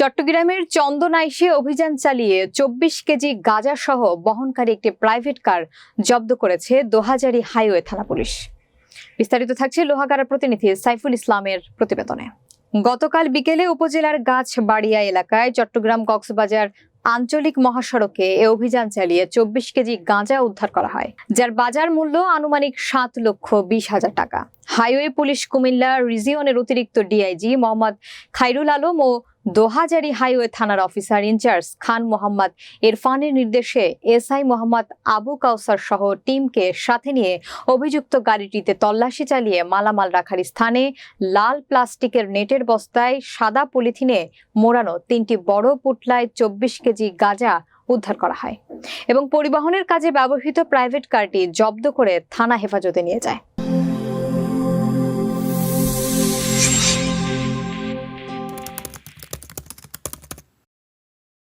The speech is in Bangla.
চট্টগ্রামের চন্দনাইশে অভিযান চালিয়ে চব্বিশ কেজি গাঁজা সহ বহনকারী একটি প্রাইভেট কার জব্দ করেছে দোহাজারি হাইওয়ে থানা পুলিশ। বিস্তারিত থাকছে লোহাগাড়া প্রতিনিধি সাইফুল ইসলামের প্রতিবেদনে। গতকাল বিকেলে উপজেলার গাছবাড়িয়া এলাকায় চট্টগ্রাম কক্সবাজার আঞ্চলিক মহাসড়কে এ অভিযান চালিয়ে চব্বিশ কেজি গাঁজা উদ্ধার করা হয়, যার বাজার মূল্য আনুমানিক সাত লক্ষ বিশ হাজার টাকা। হাইওয়ে পুলিশ কুমিল্লা রিজিয়নের অতিরিক্ত D I G Mohammad Khairul Alam O Dohazari highway থানার officer in charge Khan Mohammad ইরফানের নির্দেশে এসআই মোহাম্মদ আবু কাউসার সহ টিমকে সাথে নিয়ে অভিযুক্ত গাড়িটিতে তল্লাশি চালিয়ে মালামাল রাখার স্থানে লাল প্লাস্টিকের নেটের বস্তায় সাদা পলিথিনে মোড়ানো তিনটি বড় পুটলায় চব্বিশ কেজি গাঁজা উদ্ধার করা হয় এবং পরিবহনের কাজে ব্যবহৃত প্রাইভেট কারটি জব্দ করে থানা হেফাজতে নিয়ে যায়।